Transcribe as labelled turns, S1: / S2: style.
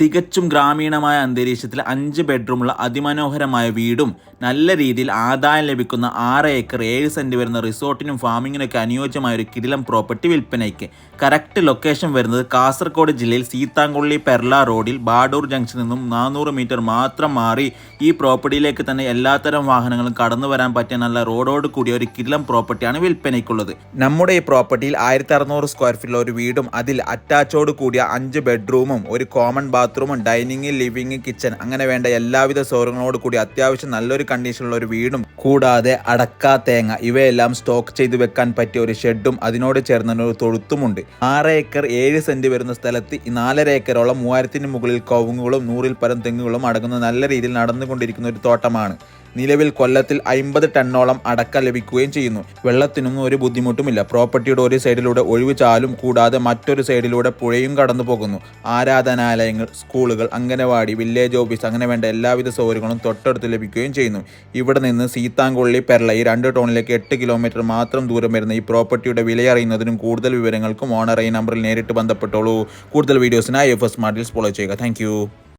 S1: തികച്ചും ഗ്രാമീണമായ അന്തരീക്ഷത്തിൽ അഞ്ച് ബെഡ്റൂമുള്ള അതിമനോഹരമായ വീടും നല്ല രീതിയിൽ ആദായം ലഭിക്കുന്ന ആറ് ഏക്കർ ഏഴ് സെന്റ് വരുന്ന റിസോർട്ടിനും ഫാമിങ്ങിനൊക്കെ അനുയോജ്യമായ ഒരു കിടിലം പ്രോപ്പർട്ടി വിൽപ്പനയ്ക്ക്. കറക്റ്റ് ലൊക്കേഷൻ വരുന്നത് കാസർഗോഡ് ജില്ലയിൽ സീതാങ്കുള്ളി പെർല റോഡിൽ ബാഡൂർ ജംഗ്ഷനിൽ നിന്നും നാനൂറ് മീറ്റർ മാത്രം മാറി ഈ പ്രോപ്പർട്ടിയിലേക്ക് തന്നെ എല്ലാത്തരം വാഹനങ്ങളും കടന്നു വരാൻ പറ്റിയ നല്ല റോഡോട് കൂടിയ ഒരു കിടിലം പ്രോപ്പർട്ടിയാണ് വിൽപ്പനയ്ക്കുള്ളത്. നമ്മുടെ ഈ പ്രോപ്പർട്ടിയിൽ ആയിരത്തി അറുന്നൂറ് സ്ക്വയർ ഫീറ്റുള്ള ഒരു വീടും അതിൽ അറ്റാച്ചോട് കൂടിയ അഞ്ച് ബെഡ്റൂമും ഒരു കോമൺ ബാത്റൂമും ഡൈനിങ് ലിവിങ് കിച്ചൺ അങ്ങനെ വേണ്ട എല്ലാവിധ സൗകര്യങ്ങളോട് കൂടി അത്യാവശ്യം നല്ലൊരു കണ്ടീഷനുള്ള ഒരു വീടും കൂടാതെ അടക്കാ തേങ്ങ ഇവയെല്ലാം സ്റ്റോക്ക് ചെയ്തു വെക്കാൻ പറ്റിയ ഒരു ഷെഡും അതിനോട് ചേർന്ന ഒരു തൊഴുത്തുമുണ്ട്. ആറ് ഏക്കർ ഏഴ് സെന്റ് വരുന്ന സ്ഥലത്ത് നാലര ഏക്കറോളം മൂവായിരത്തിന് മുകളിൽ കവുങ്ങുകളും നൂറിൽ പരം തെങ്ങുകളും അടങ്ങുന്ന നല്ല രീതിയിൽ നടന്നുകൊണ്ടിരിക്കുന്ന ഒരു തോട്ടമാണ്. നിലവിൽ കൊല്ലത്തിൽ അമ്പത് ടണ്ണോളം അടക്ക ലഭിക്കുകയും ചെയ്യുന്നു. വെള്ളത്തിനൊന്നും ഒരു ബുദ്ധിമുട്ടുമില്ല. പ്രോപ്പർട്ടിയുടെ ഒരു സൈഡിലൂടെ ഒഴിവ് ചാലും കൂടാതെ മറ്റൊരു സൈഡിലൂടെ പുഴയും കടന്നു പോകുന്നു. ആരാധനാലയങ്ങൾ സ്കൂളുകൾ അംഗനവാടി വില്ലേജ് ഓഫീസ് അങ്ങനെ വേണ്ട എല്ലാവിധ സൗകര്യങ്ങളും തൊട്ടടുത്ത് ലഭിക്കുകയും ചെയ്യുന്നു. ഇവിടെ നിന്ന് സീതാങ്കൊള്ളി പെർള ഈ രണ്ട് ടൗണിലേക്ക് എട്ട് കിലോമീറ്റർ മാത്രം ദൂരം വരുന്ന ഈ പ്രോപ്പർട്ടിയുടെ വിലയറിയുന്നതിനും കൂടുതൽ വിവരങ്ങൾക്കും ഓണർ ഈ നമ്പറിൽ നേരിട്ട് ബന്ധപ്പെട്ടോളൂ. കൂടുതൽ വീഡിയോസിനായി എഫ് എസ് മാർട്ടിൽസ് ഫോളോ ചെയ്യുക. താങ്ക്